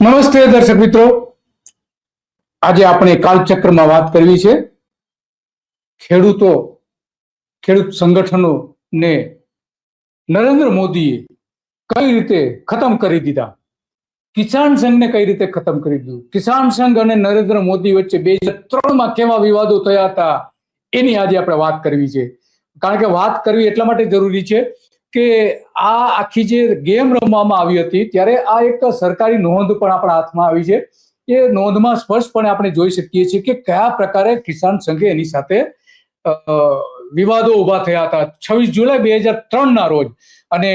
નમસ્તે દર્શક મિત્રો. આજે આપણે કાલચક્રમાં વાત કરવી છે. ખેડૂતો, ખેડૂત સંગઠનો ને નરેન્દ્ર મોદીએ કઈ રીતે ખતમ કરી દીધા? કિસાન સંઘને કઈ રીતે ખતમ કરી દીધું? કિસાન સંઘ અને નરેન્દ્ર મોદી વચ્ચે બે હજાર ત્રણમાં કેવા વિવાદો થયા હતા? એની આજે આપણે વાત કરવી છે. કારણ કે વાત કરવી એટલા માટે જરૂરી છે કે આ આખી જે ગેમ રમવામાં આવી હતી, ત્યારે આ એક સરકારી નોંધ પણ આપણા હાથમાં આવી છે. એ નોંધમાં સ્પષ્ટપણે આપણે જોઈ શકીએ છીએ કે કયા પ્રકારે કિસાન સંઘે એની સાથે વિવાદો ઊભા થયા હતા. છવ્વીસ જુલાઈ બે હજાર ત્રણ ના રોજ અને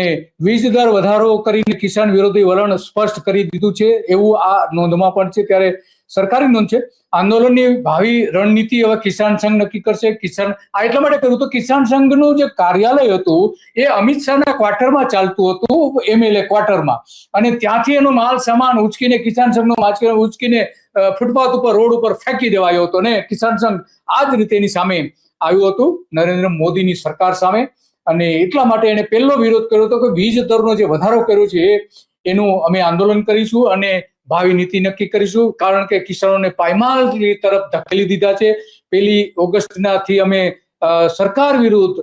વીજ દર વધારો કરીને કિસાન વિરોધી વલણ સ્પષ્ટ કરી દીધું છે. એવું આ નોંધમાં પણ છે. ત્યારે સરકારી નોંધ છે. આંદોલનની ભાવિ રણનીતિ હવે કિસાન સંઘ નક્કી કરશે. કિસાન આ એટલા માટે કર્યું તો કિસાન સંઘનું જે કાર્યાલય હતું એ અમિત શાહના ક્વાર્ટરમાં ચાલતું હતું, એમએલએ ક્વાર્ટરમાં. અને ત્યાંથી એનો માલ સામાન ઉચકીને કિસાન સંઘનો માલ ઉચકીને ફૂટપાથ ઉપર, રોડ ઉપર ફેંકી દેવાયો હતો ને કિસાન સંઘ આ જ રીતે એની સામે આવ્યું હતું નરેન્દ્ર મોદીની સરકાર સામે. અને એટલા માટે એને પહેલો વિરોધ કર્યો હતો કે વીજ દરનો જે વધારો કર્યો છે, એનું અમે આંદોલન કરીશું અને ભાવિ નીતિ નક્કી કરીશું. કારણ કે કિસાનોને પાયમાલ તરફ ધકેલી દીધા છે. પેલી ઓગસ્ટના થી અમે સરકાર વિરુદ્ધ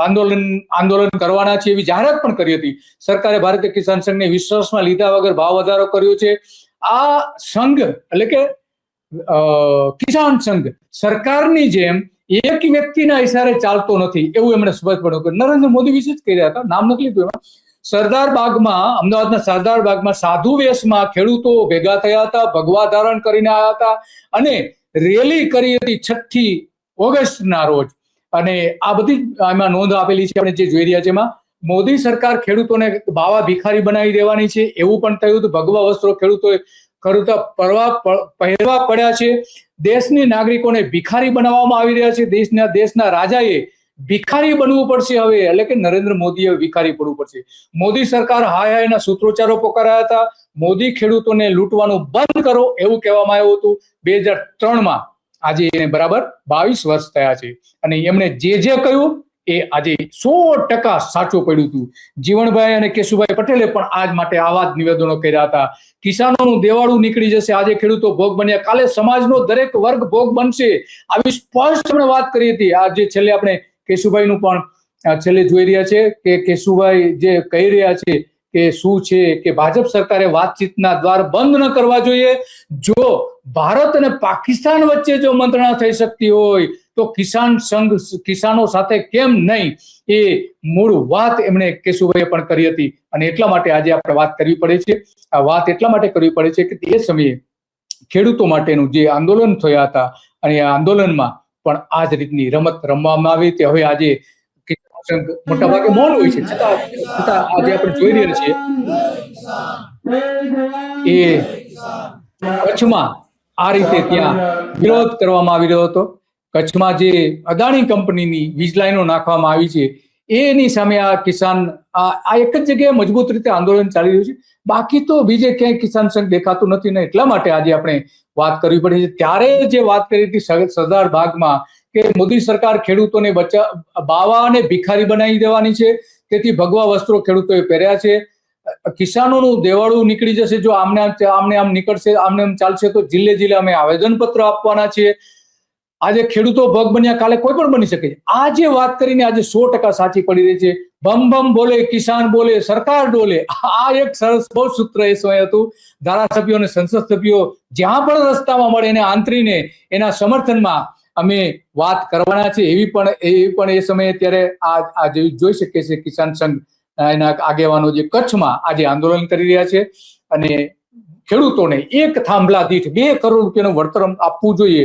આંદોલન આંદોલન કરવાના છે એવી જાહેરાત પણ કરી હતી. સરકારે ભારતીય કિસાન સંઘને વિશ્વાસમાં લીધા વગર ભાવ વધારો કર્યો છે. આ સંઘ એટલે કે કિસાન સંઘ સરકારની જેમ એક વ્યક્તિના ઇશારે ચાલતો નથી, એવું એમણે સ્પષ્ટ પડ્યું કે નરેન્દ્ર મોદી વિશે જ કહી રહ્યા હતા. નામ નથી લીધું એમાં. સરદાર બાગમાં, અમદાવાદના સરદાર બાગમાં સાધુ વેશમાં ખેડૂતો ભેગા થયા હતા, ભગવા ધારણ કરીને આવ્યા હતા અને રેલી કરી હતી છઠ્ઠી ઓગસ્ટના રોજ. અને આ બધી આમાં નોંધ આપેલી છે, આપણે જે જોઈ રહ્યા છે એમાં. મોદી સરકાર ખેડૂતોને બાવા ભિખારી બનાવી દેવાની છે, એવું પણ થયું હતું. ભગવા વસ્ત્રો ખેડૂતોએ ખેડૂતો પરવા પહેરવા પડ્યા છે. દેશની નાગરિકોને ભિખારી બનાવવામાં આવી રહ્યા છે. દેશના દેશના રાજાએ ભિખારી બનવું પડશે હવે. એટલે કે નરેન્દ્ર મોદીએ ભિખારી પડવું પડશે. મોદી સરકાર હાય હાયના સૂત્રોચ્ચારો પોકારાયા હતા. મોદી ખેડૂતોને લૂંટવાનું બંધ કરો એવું કહેવામાં આવ્યું હતું. બે હજાર ત્રણમાં આજે એને બરાબર બાવીસ વર્ષ થયા છે. અને એમણે જે જે કહ્યું એ આજે સો ટકા સાચું પડ્યું હતું. જીવણભાઈ અને કેશુભાઈ પટેલે પણ આજ માટે આવા જ નિવેદનો કર્યા હતા. કિસાનોનું દેવાળું નીકળી જશે. આજે ખેડૂતો ભોગ બન્યા. કાલે સમાજનો દરેક વર્ગ ભોગ બનશે. આવી સ્પષ્ટ આપણે વાત કરી હતી. આજે છેલ્લે આપણે કેશુભાઈનું પણ છેલ્લે જોઈ રહ્યા છે કે કેશુભાઈ જે કહી રહ્યા છે કે શું છે કે ભાજપ સરકારે વાતચીતના દ્વાર બંધ ન કરવા જોઈએ. જો ભારત અને પાકિસ્તાન વચ્ચે જો મંત્રણા થઈ શકતી હોય તો કિસાન સંઘ કિસાનો સાથે કેમ નહીં? એ મૂળ વાત એમણે કેશુભાઈએ પણ કરી હતી. અને એટલા માટે આજે આપણે વાત કરવી પડે છે. આ વાત એટલા માટે કરવી પડે છે કે તે સમયે ખેડૂતો માટેનું જે આંદોલન થયા હતા, અને આ આંદોલનમાં પણ આ જ રીતની રમત રમવામાં આવી તે હવે આજે મોટા ભાગે મૌન હોય છે. છતાં છતાં આજે આપણે જોઈ રહ્યા છીએ એ કચ્છમાં આ રીતે ત્યાં વિરોધ કરવામાં આવી રહ્યો હતો. કચ્છમાં જે અદાણી કંપનીની વીજ લાઈનો નાખવામાં આવી છે, એની સામે આ કિસાન, આ એક જ જગ્યાએ મજબૂત રીતે આંદોલન ચાલી રહ્યું છે. બાકી તો બીજે ક્યાંય કિસાન સંઘ દેખાતું નથી ને એટલા માટે આજે આપણે વાત કરવી પડે છે. ત્યારે જે વાત કરી હતી સરદાર ભાગમાં કે મોદી સરકાર ખેડૂતોને બચા, બાવા અને ભિખારી બનાવી દેવાની છે, તેથી ભગવા વસ્ત્રો ખેડૂતોએ પહેર્યા છે. કિસાનોનું દેવાળું નીકળી જશે જો આમને આમને આમ નીકળશે, આમને આમ ચાલશે તો જિલ્લે જિલ્લે અમે આવેદનપત્ર આપવાના છીએ. આજે ખેડૂતો ભોગ બન્યા, કાલે કોઈ પણ બની શકે. છે આ જે વાત કરીને આજે સો ટકા સાચી પડી રહી છે. ભમ ભમ બોલે, કિસાન બોલે, સરકાર ડોલે. આ એક સરસ બહુ સૂત્ર એ સમય હતું. ધારાસભ્યો અને સંસદ સભ્યો જ્યાં પણ રસ્તામાં મળે એને આંતરીને એના સમર્થનમાં અમે વાત કરવાના છે એવી પણ એવી પણ એ સમયે ત્યારે આ આ જેવી જોઈ શકીએ છીએ કિસાન સંઘ એના આગેવાનો જે કચ્છમાં આજે આંદોલન કરી રહ્યા છે. અને ખેડૂતોને એક થાંભલા દીઠ બે કરોડ રૂપિયાનું વળતર આપવું જોઈએ.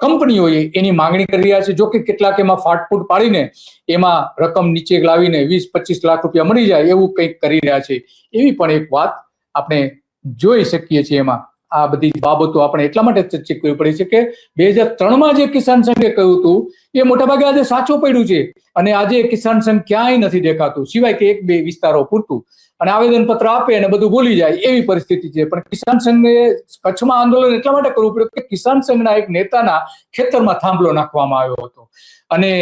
કંપનીઓએ એની માંગણી કરી રહ્યા છે. જો કે કેટલાક એમાં ફાટફૂટ પાડીને એમાં રકમ નીચે લાવીને વીસ, પચીસ લાખ રૂપિયા મળી જાય એવું કંઈક કરી રહ્યા છે. એવી પણ એક વાત આપણે જોઈ શકીએ છીએ એમાં. આ બધી બાબતો આપણે એટલા માટે ચર્ચિત કરવી પડી છે કે બે હજાર ત્રણમાં જે કિસાન સંઘે કહ્યું હતું, એ મોટાભાગે આજે સાચું પડ્યું છે. અને આજે કિસાન સંઘ ક્યાંય નથી દેખાતું, સિવાય કે એક બે વિસ્તારો પૂરતું. અને આવેદન પત્ર આપે અને બધું ભૂલી જાય એવી પરિસ્થિતિ છે. પણ કિસાન સંઘે કચ્છમાં આંદોલન એટલા માટે કરવું પડ્યું કે કિસાન સંઘના એક નેતાના ખેતરમાં થાંભલો નાખવામાં આવ્યો હતો. અને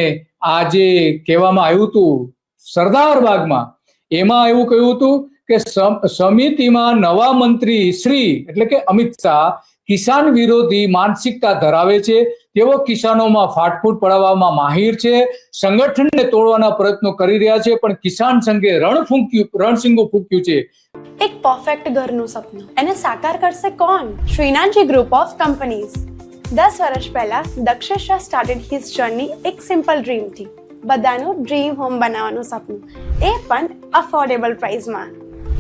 આ જે કહેવામાં આવ્યું હતું, સરદાર બાગમાં, એમાં એવું કહ્યું હતું કે સમ- સમિતિમાં નવા મંત્રી શ્રી એટલે કે અમિત શાહ કિસાન વિરોધી માનસિકતા ધરાવે છે. તેઓ કિસાનોમાં ફાટફૂટ પડાવવામાં માહિર છે. સંગઠનને તોડવાના પ્રયત્નો કરી રહ્યા છે, પણ કિસાન સંઘે રણ ફૂંક્યું, રણસિંગો ફૂંક્યું છે. એક પરફેક્ટ ઘરનું સપનું. એને સાકાર કરશે કોણ? શ્રીનાથજી ગ્રુપ ઓફ કંપનીઝ દસ વર્ષ પહેલા Dakshesh Shah started his journey એક સિમ્પલ ડ્રીમથી બધાનું ડ્રીમ હોમ બનાવવાનું સપનું. એ પણ અફોર્ડેબલ પ્રાઇસમાં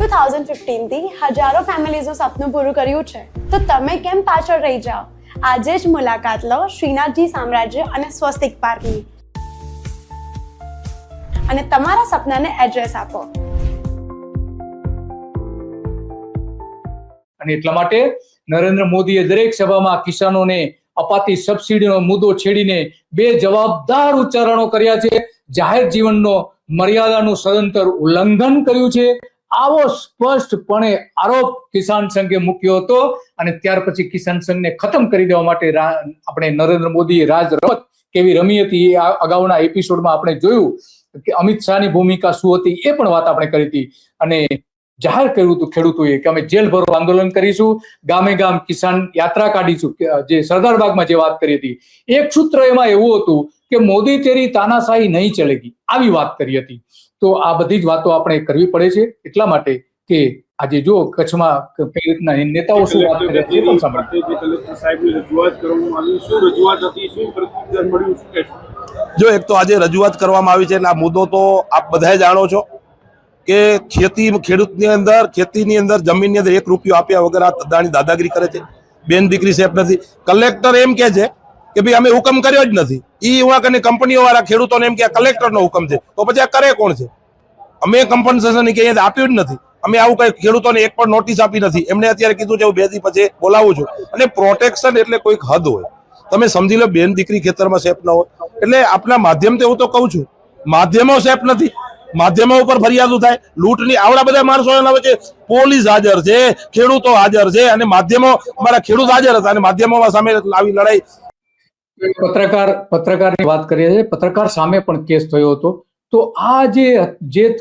ટુ થાઉઝન્ડ હજારો ફેમિલીઝનું સપનું પૂરું કર્યું છે. તો તમે કેમ પાછળ રહી જાઓ? આજે જ મુલાકાત લો શ્રીનાથજી સામ્રાજ્ય અને સ્વસ્તિક પાર્કની. અને તમારા સપનાને એડ્રેસ આપો. અને એટલા માટે નરેન્દ્ર મોદીએ દરેક સભામાં કિસાનોને અપાતી સબસિડીનો મુદ્દો છેડીને બે જવાબદાર ઉચ્ચારણો કર્યા છે. જાહેર જીવનનો મર્યાદાનું સદંતર ઉલ્લંઘન કર્યું છે. આવો સ્પષ્ટપણે આરોપ કિસાન સંઘે મૂક્યો હતો અને ત્યાર પછી કિસાન સંઘને ખતમ કરી દેવા માટે આપણે નરેન્દ્ર મોદીએ રાજ રમત કેવી રમી હતી એ અગાઉના એપિસોડમાં આપણે જોયું કે અમિત શાહની ભૂમિકા શું હતી એ પણ વાત આપણે કરી હતી. અને જાહેર કર્યું હતું ખેડૂતોએ કે અમે જેલ ભરો આંદોલન કરીશું, ગામે ગામ કિસાન યાત્રા કાઢીશું જે સરદારબાગમાં જે વાત કરી હતી. એક સૂત્ર એમાં એવું હતું કે મોદી તેરી તાનાશાહી નહીં ચલેગી, આવી વાત કરી હતી. તો આ બધી જ વાતો આપણે કરવી પડે છે. એટલા માટે કે આજે જો કચ્છમાં કઈ રીતના નેતાઓ શું વાત કરે છે પણ સાંભળો. જે કલેક્ટર સાહેબની રજૂઆત કરવામાં આવી શું રજૂઆત હતી શું પ્રત્યુત્તર મળ્યું શું કહેશો જો એક તો આજે રજૂઆત કરવામાં આવી છે અને આ મુદ્દો તો આપ બધાએ જાણો છો કે ખેતી ખેડૂતની અંદર ખેતીની અંદર જમીનની અંદર એક રૂપિયો આપ્યા વગર આ દાદાની દાદાગીરી કરે છે. બેન દીકરી સેફ નથી. કલેક્ટર એમ કે છે કે ભાઈ અમે હુકમ કર્યો જ નથી. એ ઉવા કને કંપનીઓ વાળા ખેડૂતોને એમ કે કલેક્ટરનો હુકમ છે. તો પછી આ કરે કોણ છે? અમે કમ્પન્સેશન કે આપ્યું જ નથી. અમે આવું કઈ ખેડૂતોને એક પણ નોટિસ આપી નથી. એમને અત્યારે કીધું છે બે દી પછી બોલાવું છું. અને પ્રોટેક્શન એટલે કોઈક હદ હોય. તમે સમજી લો, બેન દીકરી ખેતરમાં સેફ ન હોય. એટલે આપના માધ્યમથી હું તો કહું છું, માધ્યમો સેફ નથી. માધ્યમો ઉપર ફરિયાદો થાય લૂંટની આવડા બધા માણસો એના વચ્ચે પોલીસ હાજર છે, ખેડૂતો હાજર છે, અને માધ્યમો, અમારા ખેડૂત હાજર હતા અને માધ્યમોમાં સામે આવી લડાઈ. પત્રકાર, પત્રકારની વાત કરીએ છીએ, પત્રકાર સામે પણ કેસ થયો હતો. તો આ જે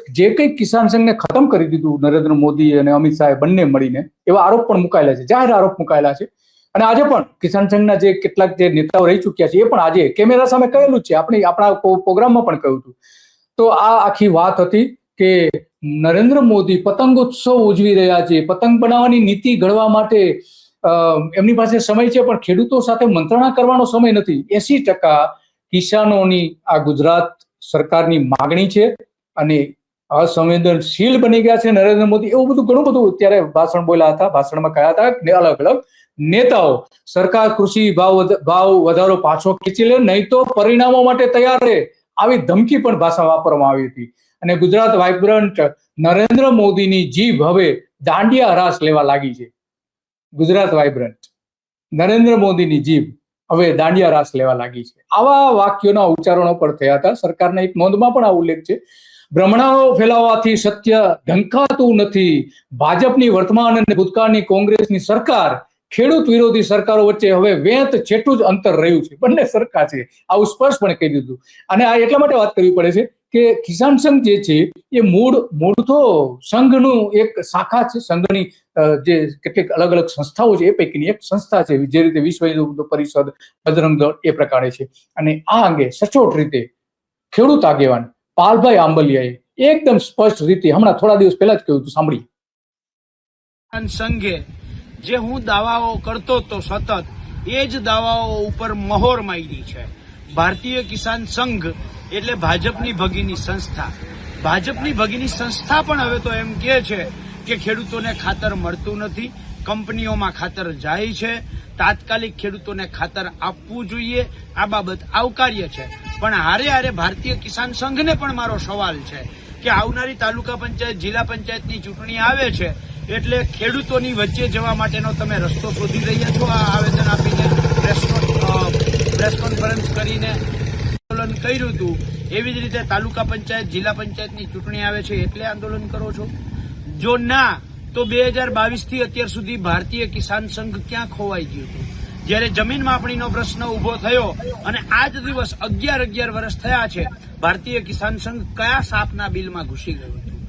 જે કંઈ કિસાન સંઘને ખતમ કરી દીધું નરેન્દ્ર મોદી અને અમિત શાહે બંને મળીને, એવા આરોપ પણ મુકાયેલા છે, જાહેર આરોપ મુકાયેલા છે. અને આજે પણ કિસાન સંઘના જે કેટલાક જે નેતાઓ રહી ચૂક્યા છે, એ પણ આજે કેમેરા સામે કહેલું છે. આપણે આપણા પ્રો- પ્રોગ્રામમાં પણ કહ્યું હતું. તો આ આખી વાત હતી કે નરેન્દ્ર મોદી પતંગોત્સવ ઉજવી રહ્યા છે. પતંગ બનાવવાની નીતિ ઘડવા માટે એમની પાસે સમય છે, પણ ખેડૂતો સાથે મંત્રણા કરવાનો સમય નથી. એસી ટકા કિસાનોની આ ગુજરાત સરકારની માગણી છે અને અસંવેદનશીલ બની ગયા છે નરેન્દ્ર મોદી. એવું બધું ઘણું બધું ત્યારે ભાષણ બોલ્યા હતા, ભાષણમાં કહ્યા હતા અલગ અલગ નેતાઓ. સરકાર કૃષિ ભાવ ભાવ વધારો પાછો ખેંચી લે, નહીં તો પરિણામો માટે તૈયાર રહે. આવી ધમકી પણ ભાષા વાપરવામાં આવી હતી. અને ગુજરાત વાઇબ્રન્ટ નરેન્દ્ર મોદીની જીભ હવે દાંડિયા રાસ લેવા લાગી છે. ગુજરાત વાઇબ્રન્ટ નરેન્દ્ર મોદીની જીભ હવે દાંડિયા રાસ લેવા લાગી છે. આવા વાક્યોના ઉચ્ચારણો પણ થયા હતા. સરકારના એક નોંધમાં પણ આ ઉલ્લેખ છે. ભ્રમણાઓ ફેલાવવાથી સત્ય ઢંકાતું નથી. ભાજપની વર્તમાન અને ભૂતકાળની કોંગ્રેસની સરકાર, ખેડૂત વિરોધી સરકારો વચ્ચે હવે વેત છેટું જ અંતર રહ્યું છે. બંને સરકાર છે. આવું સ્પષ્ટપણે કહી દીધું. અને આ એટલા માટે વાત કરવી પડે છે કે કિસાન સંઘ જે છે, એ મૂળ મૂળ તો સંઘનું એક શાખા છે. સંઘની જે કેટલીક અલગ અલગ સંસ્થાઓ છે, એ પૈકીની એક સંસ્થા છે, જે રીતે વિશ્વ હિન્દુ પરિષદ, બજરંગ દળ એ પ્રકારે છે. અને આ અંગે સચોટ રીતે ખેડૂત આગેવાન પાલભાઈ આંબલિયાએ એકદમ સ્પષ્ટ રીતે હમણાં થોડા દિવસ પહેલા જ કહ્યું હતું સાંભળી સંઘે જે હું દાવાઓ કરતો હતો સતત, એ જ દાવાઓ ઉપર મહોર મારી છે. ભારતીય કિસાન સંઘ એટલે ભાજપની ભગીની સંસ્થા. ભાજપની ભગીની સંસ્થા પણ હવે તો એમ કે છે કે ખેડૂતોને ખાતર મળતું નથી, કંપનીઓમાં ખાતર જાય છે, તાત્કાલિક ખેડૂતોને ખાતર આપવું જોઈએ, આ બાબત આવકાર્ય છે. પણ હારે હારે ભારતીય કિસાન સંઘને પણ મારો સવાલ છે કે આવનારી તાલુકા પંચાયત, જિલ્લા પંચાયતની ચૂંટણી આવે છે, એટલે ખેડૂતોની વચ્ચે જવા માટેનો તમે રસ્તો શોધી રહ્યા છો? આ આવેદન આપીને પ્રેસ કોન્ફરન્સ કરીને આંદોલન કર્યું હતું. એવી જ રીતે તાલુકા પંચાયત, જિલ્લા પંચાયતની ચૂંટણી આવે છે, એટલે આંદોલન કરો છો? જો ના, તો બે હજાર બાવીસથી અત્યાર સુધી ભારતીય કિસાન સંઘ ક્યાં ખોવાઈ ગયું હતું? જ્યારે જમીન માપણીનો પ્રશ્ન ઊભો થયો અને આજ દિવસ અગિયાર અગિયાર વર્ષ થયા છે, ભારતીય કિસાન સંઘ કયા સાપના બિલમાં ઘૂસી ગયું હતું?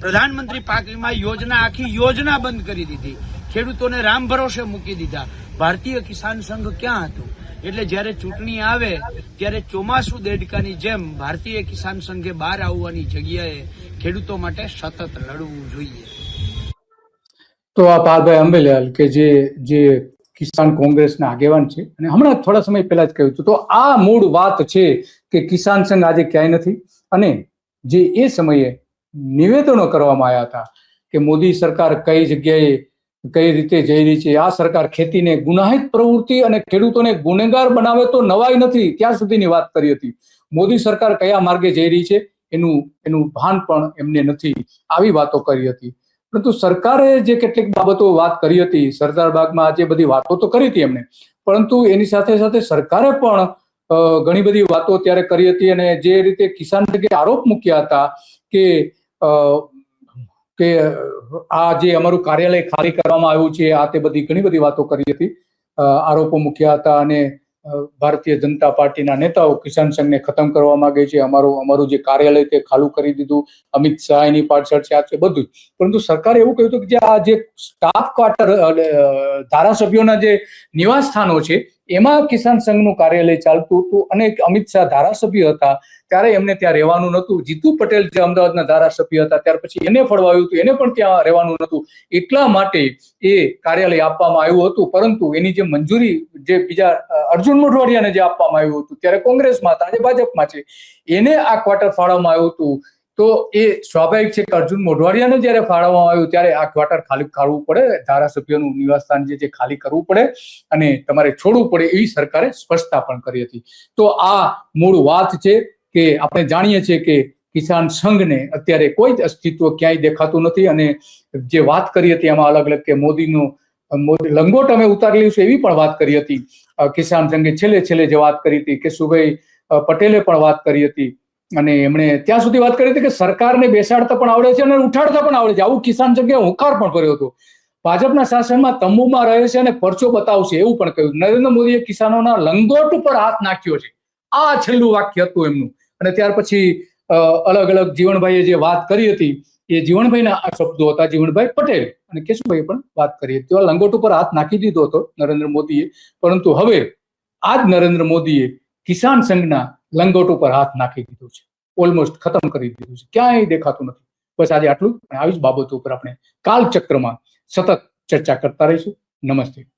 પ્રધાનમંત્રી પાક વીમા યોજના આખી યોજના બંધ કરી દીધી. ખેડૂતોને રામ ભરોસે મૂકી દીધા. ભારતીય કિસાન સંઘ ક્યાં હતું? એટલે જ્યારે ચૂંટણી આવે, ત્યારે ચોમાસુ દેડકાની જેમ ભારતીય કિસાન સંઘે બહાર આવવાની જગ્યાએ ખેડૂતો માટે સતત લડવું જોઈએ. તો આ પાલભાઈ અંબેલાલ કે જે જે કિસાન કોંગ્રેસના આગેવાન છે, અને હમણાં થોડા સમય પહેલા જ કહ્યું હતું, તો આ મૂળ વાત છે કે કિસાન સંઘ આજે ક્યાંય નથી, અને જે એ સમયે નિવેદનો કરવામાં આવ્યા હતા કે મોદી સરકાર કઈ જગ્યાએ કઈ રીતે જઈ રહી છે? આ સરકાર ખેતીને ગુનાહિત પ્રવૃત્તિ અને ખેડૂતોને ગુનેગાર બનાવે તો નવાઈ નથી. ત્યાં સુધીની વાત કરી હતી. મોદી સરકાર કયા માર્ગે જઈ રહી છે? એનું એનું ભાન પણ એમને નથી. આવી વાતો કરી હતી. પરંતુ સરકારે જે કેટલીક બાબતો વાત કરી હતી, સરદાર બાગમાં આજે બધી વાતો તો કરી હતી એમને. પરંતુ એની સાથે સાથે સરકારે પણ ઘણી બધી વાતો ત્યારે કરી હતી અને જે રીતે કિસાન તરીકે આરોપ મૂક્યા હતા કે કે આ જે અમારું કાર્યાલય ખાલી કરવામાં આવ્યું છે, આ તે બધી ઘણી બધી વાતો કરી હતી. આરોપો મૂક્યા હતા અને ભારતીય જનતા પાર્ટીના નેતાઓ કિસાન સંઘને ખતમ કરવા માંગે છે. અમારું અમારું જે કાર્યાલય તે ખાલું કરી દીધું. અમિત શાહ એની પાછળ છે, આ છે બધું. પરંતુ સરકારે એવું કહ્યું હતું કે જે આ જે સ્ટાફ ક્વાર્ટર ધારાસભ્યોના જે નિવાસ સ્થાનો છે એમાં કિસાન સંઘનું કાર્યાલય ચાલતું હતું અને અમિત શાહ ધારાસભ્ય હતા. ત્યારે એમને ત્યાં રહેવાનું નહોતું. જીતુ પટેલ જે અમદાવાદના ધારાસભ્ય હતા, ત્યાર પછી એને ફળવાયું હતું. એને પણ ત્યાં રહેવાનું નહોતું. એટલા માટે એ કાર્યાલય આપવામાં આવ્યું હતું. પરંતુ એની જે મંજૂરી, જે બીજા અર્જુન મોઢવાડિયાને જે આપવામાં આવ્યું હતું, ત્યારે કોંગ્રેસમાં હતા આજે ભાજપમાં છે. એને આ ક્વાર્ટર ફાળવવામાં આવ્યું હતું. તો એ સ્વાભાવિક છે કે અર્જુન મોઢવાડિયાને જ્યારે ફાળવવામાં આવ્યું, ત્યારે આ ક્વાર્ટર ખાલી કાઢવું પડે. ધારાસભ્યનું નિવાસસ્થાન જે છે, ખાલી કરવું પડે અને તમારે છોડવું પડે એવી સરકારે સ્પષ્ટતા પણ કરી હતી. તો આ મૂળ વાત છે કે આપણે જાણીએ છીએ કે કિસાન સંઘને અત્યારે કોઈ જ અસ્તિત્વ ક્યાંય દેખાતું નથી અને જે વાત કરી હતી એમાં અલગ અલગ કે મોદીનું, મોદી લંગોટ અમે ઉતારી લઈશું એવી પણ વાત કરી હતી. કિસાન સંઘે છેલ્લે છેલ્લે જે વાત કરી હતી કે સુભાઈ પટેલે પણ વાત કરી હતી. અને એમણે ત્યાં સુધી વાત કરી હતી કે સરકારને બેસાડતા પણ આવડે છે અને ઉઠાડતા પણ આવડે છે. આવું કિસાન જગ્યાએ હુંકાર પણ કર્યો હતો. ભાજપના શાસનમાં તંબુમાં રહે છે અને પરચો બતાવશે એવું પણ કહ્યું. નરેન્દ્ર મોદીએ કિસાનોના લંગોટ ઉપર હાથ નાખ્યો છે. આ છેલ્લું વાક્ય હતું એમનું. અને ત્યાર પછી અલગ અલગ જીવણભાઈએ જે વાત કરી હતી, એ જીવણભાઈના આ શબ્દો હતા. જીવણભાઈ પટેલ અને કેશુભાઈએ પણ વાત કરી હતી. લંગોટ ઉપર હાથ નાખી દીધો હતો નરેન્દ્ર મોદીએ. પરંતુ હવે આ જ નરેન્દ્ર મોદીએ કિસાન સંઘના લંગોટ ઉપર હાથ નાખી દીધો છે. ઓલમોસ્ટ ખતમ કરી દીધું છે. ક્યાંય દેખાતું નથી. બસ આજે આટલું આવી જ બાબતો ઉપર આપણે કાલચક્રમાં સતત ચર્ચા કરતા રહીશું. નમસ્તે.